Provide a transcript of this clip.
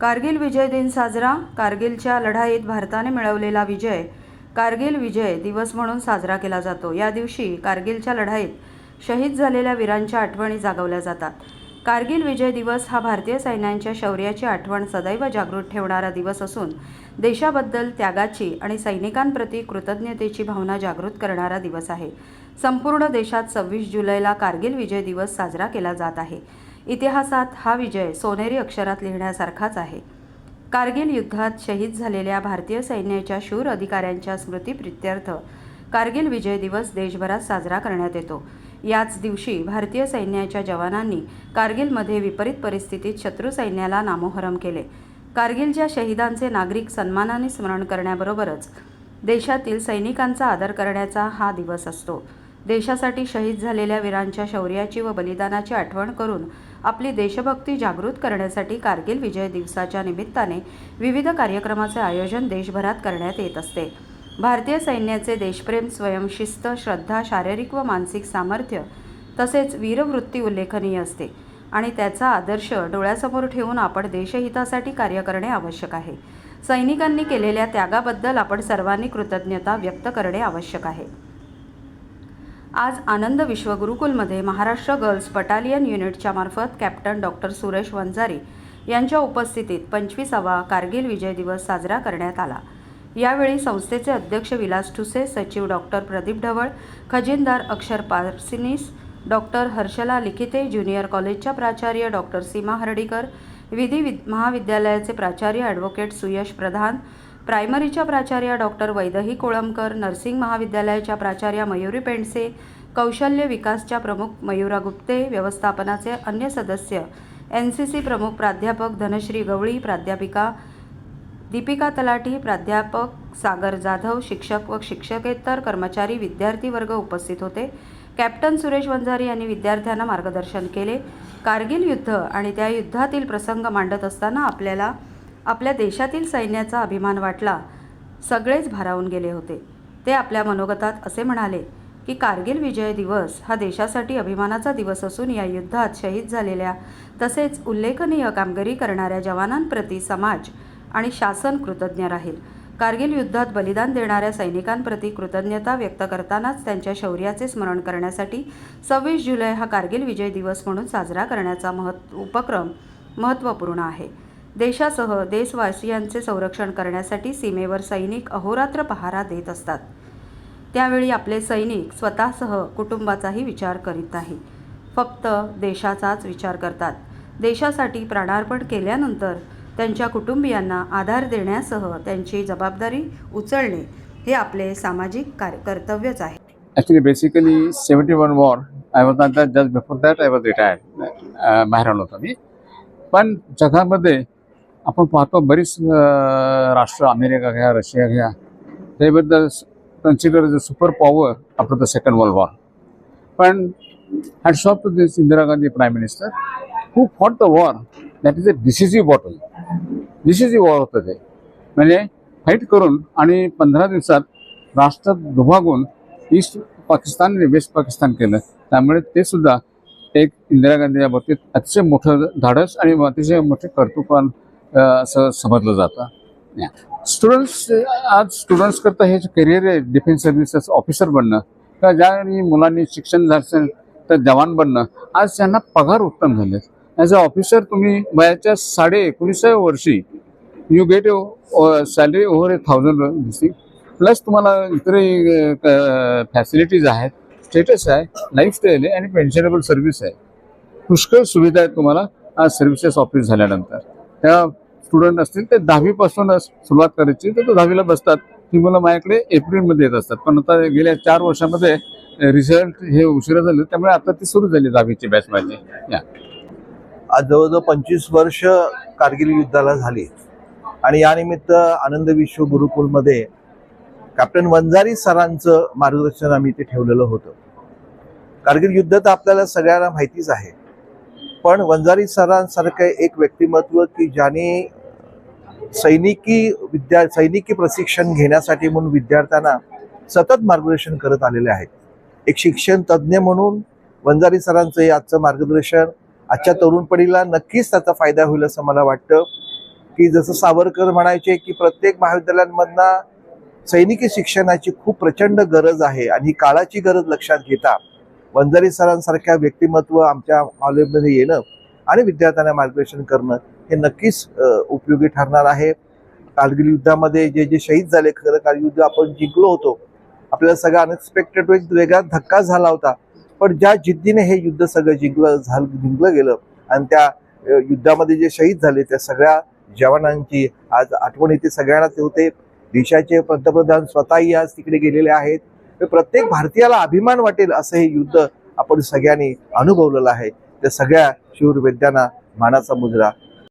कारगिल विजय दिन साजरा कारगिलच्या लढाईत भारताने मिळवलेला विजय कारगिल विजय दिवस म्हणून साजरा केला जातो. या दिवशी कारगिलच्या लढाईत शहीद झालेल्या वीरांच्या आठवणी जागवल्या जातात. कारगिल विजय दिवस हा भारतीय सैन्यांच्या शौर्याची आठवण सदैव जागृत ठेवणारा दिवस असून देशाबद्दल त्यागाची आणि सैनिकांप्रती कृतज्ञतेची भावना जागृत करणारा दिवस आहे. संपूर्ण देशात सव्वीस जुलैला कारगिल विजय दिवस साजरा केला जात आहे. इतिहासात हा विजय सोनेरी अक्षरात लिहिण्यासारखाच आहे. कारगिल युद्धात शहीद झालेल्या भारतीय सैन्याच्या शूर अधिकाऱ्यांच्या स्मृतीप्रित्यर्थ कारगिल विजय दिवस देशभरात साजरा करण्यात येतो. याच दिवशी भारतीय सैन्याच्या जवानांनी कारगिलमध्ये विपरीत परिस्थितीत शत्रू सैन्याला नामोहरम केले. कारगिलच्या शहीदांचे नागरिक सन्मानाने स्मरण करण्याबरोबरच देशातील सैनिकांचा आदर करण्याचा हा दिवस असतो. देशासाठी शहीद झालेल्या वीरांच्या शौर्याची व बलिदानाची आठवण करून आपली देशभक्ती जागृत करण्यासाठी कारगिल विजय दिवसाच्या निमित्ताने विविध कार्यक्रमाचे आयोजन देशभरात करण्यात येत असते. भारतीय सैन्याचे देशप्रेम स्वयंशिस्त श्रद्धा शारीरिक व मानसिक सामर्थ्य तसेच वीरवृत्ती उल्लेखनीय असते आणि त्याचा आदर्श डोळ्यासमोर ठेवून आपण देशहितासाठी कार्य करणे आवश्यक आहे. सैनिकांनी केलेल्या त्यागाबद्दल आपण सर्वांनी कृतज्ञता व्यक्त करणे आवश्यक आहे. आज आनंद विश्व गुरुकुलमध्ये महाराष्ट्र गर्ल्स बटालियन युनिटच्या मार्फत कॅप्टन डॉक्टर सुरेश वंजारी यांच्या उपस्थितीत पंचवीसावा कारगिल विजय दिवस साजरा करण्यात आला. यावेळी संस्थेचे अध्यक्ष विलास ठुसे सचिव डॉक्टर प्रदीप ढवळ खजिनदार अक्षर पारसिनीस डॉक्टर हर्षला लिखिते ज्युनियर कॉलेजच्या प्राचार्य डॉक्टर सीमा हर्डीकर विधी विद महाविद्यालयाचे प्राचार्य ॲडव्होकेट सुयश प्रधान प्रायमरीच्या प्राचार्या डॉक्टर वैदही कोळंबकर नर्सिंग महाविद्यालयाच्या प्राचार्या मयुरी पेंडसे कौशल्य विकासच्या प्रमुख मयुरा गुप्ते व्यवस्थापनाचे अन्य सदस्य एन सी सी प्रमुख प्राध्यापक धनश्री गवळी प्राध्यापिका दीपिका तलाठी प्राध्यापक सागर जाधव शिक्षक व शिक्षकेतर कर्मचारी विद्यार्थी वर्ग उपस्थित होते. कॅप्टन सुरेश वंजारी यांनी विद्यार्थ्यांना मार्गदर्शन केले. कारगिल युद्ध आणि त्या युद्धातील प्रसंग मांडत असताना आपल्याला आपल्या देशातील सैन्याचा अभिमान वाटला. सगळेच भारावून गेले होते. ते आपल्या मनोगतात असे म्हणाले की कारगिल विजय दिवस हा देशासाठी अभिमानाचा दिवस असून या युद्धात शहीद झालेल्या तसेच उल्लेखनीय कामगिरी करणाऱ्या जवानांप्रती समाज आणि शासन कृतज्ञ राहील. कारगिल युद्धात बलिदान देणाऱ्या सैनिकांप्रती कृतज्ञता व्यक्त करतानाच त्यांच्या शौर्याचे स्मरण करण्यासाठी सव्वीस जुलै हा कारगिल विजय दिवस म्हणून साजरा करण्याचा महत् उपक्रम महत्त्वपूर्ण आहे. देशासह देशवासियांचे संरक्षण करण्यासाठी सीमेवर सैनिक अहोरात्र पहारा देत असतात. त्यावेळी आपले सैनिक स्वतःसह कुटुंबाचाही विचार करीत नाही. फक्त देशाचाच विचार करतात. देशासाठी प्राणार्पण केल्यानंतर त्यांच्या कुटुंबियांना आधार देण्यासह त्यांची जबाबदारी उचलणे हे आपले सामाजिक कार्य कर्तव्यच आहे. Actually basically seventy one war I was not that just before that I was retired बाहेर होतो मी. पण जगामध्ये आपण पाहतो बरीच राष्ट्र अमेरिका घ्या रशिया घ्या त्याबद्दल consider super power after the second world war पण hats off to this Indira Gandhi prime minister who fought the war that is a decisive battle decisive war होतं ते. म्हणजे फाईट करून आणि पंधरा दिवसात राष्ट्र दुभागून ईस्ट पाकिस्तान आणि वेस्ट पाकिस्तान केलं. त्यामुळे ते सुद्धा एक इंदिरा गांधी या बाबतीत अतिशय मोठं धाडस आणि अतिशय मोठे कर्तृत्वान असं समजलं जातं. स्टुडंट्स आज स्टुडंट्स करता हे करिअर आहे डिफेन्स सर्व्हिसेस ऑफिसर बनणं किंवा ज्या मुलांनी शिक्षण झालं असेल तर जवान बनणं आज त्यांना पगार उत्तम झाले. ॲज अ ऑफिसर तुम्ही वयाच्या साडे एकोणीसाव्या वर्षी you get salary over a thousand plus तुम्हाला इतरही फॅसिलिटीज आहेत स्टेटस आहे लाईफस्टाईल आहे आणि पेन्शनेबल सर्व्हिस आहे. पुष्कळ सुविधा आहेत तुम्हाला आज सर्व्हिसेस ऑफिस झाल्यानंतर. त्या स्टुडंट असतील ते दहावीपासूनच सुरुवात करायची. तर तो दहावीला बसतात. ती मुलं माझ्याकडे एप्रिलमध्ये येत असतात. पण आता गेल्या चार वर्षामध्ये रिझल्ट हे उशिरा झाले. त्यामुळे आता ती सुरू झाली दहावीची बॅच माझी. या. आज जवळजवळ पंचवीस वर्ष कारगिल युद्धाला झाली. आणि यानिमित्त आनंद विश्व गुरुकुलमध्ये कॅप्टन वंजारी सरांचं मार्गदर्शन आम्ही इथे ठेवलेलं होतं. कारगिल युद्ध तर आपल्याला सगळ्यांना माहितीच आहे. पण वंजारी सरांसारखं एक व्यक्तिमत्व की ज्याने सैनिकी विद्या सैनिकी प्रशिक्षण घेण्यासाठी म्हणून विद्यार्थ्यांना सतत मार्गदर्शन करत आलेले आहेत. एक शिक्षण तज्ज्ञ म्हणून वंजारी सरांचं हे आजचं मार्गदर्शन आजच्या तरुण पिढीला नक्कीच त्याचा फायदा होईल असं मला वाटतं. की जसं सावरकर म्हणायचे की प्रत्येक महाविद्यालयांमधनं सैनिकी शिक्षणाची खूप प्रचंड गरज आहे आणि काळाची गरज लक्षात घेता वंजारी सरांसारख्या व्यक्तिमत्व आमच्या कॉलेजमध्ये येणं आणि विद्यार्थ्यांना मार्गदर्शन करणं हे नक्कीच उपयोगी ठरणार आहे. कारगिल युद्धामध्ये जे जे शहीद झाले खरं कारगिल युद्ध आपण जिंकलो होतो. आपल्याला सगळं अनएक्सपेक्टेड वेगळा धक्का झाला होता. पण ज्या जिद्दीने हे युद्ध सगळं जिंकलं झालं जिंकलं गेलं आणि त्या युद्धामध्ये जे शहीद झाले त्या सगळ्या जवानांची आज आठवण येते. सगळ्यांनाच होते. देशाचे पंतप्रधान स्वतःही आज तिकडे गेलेले आहेत. प्रत्येक भारतीयाला अभिमान वाटेल असं हे युद्ध आपण सगळ्यांनी अनुभवलेलं आहे. त्या सगळ्या शूरवेद्यांना मानाचा मुजरा.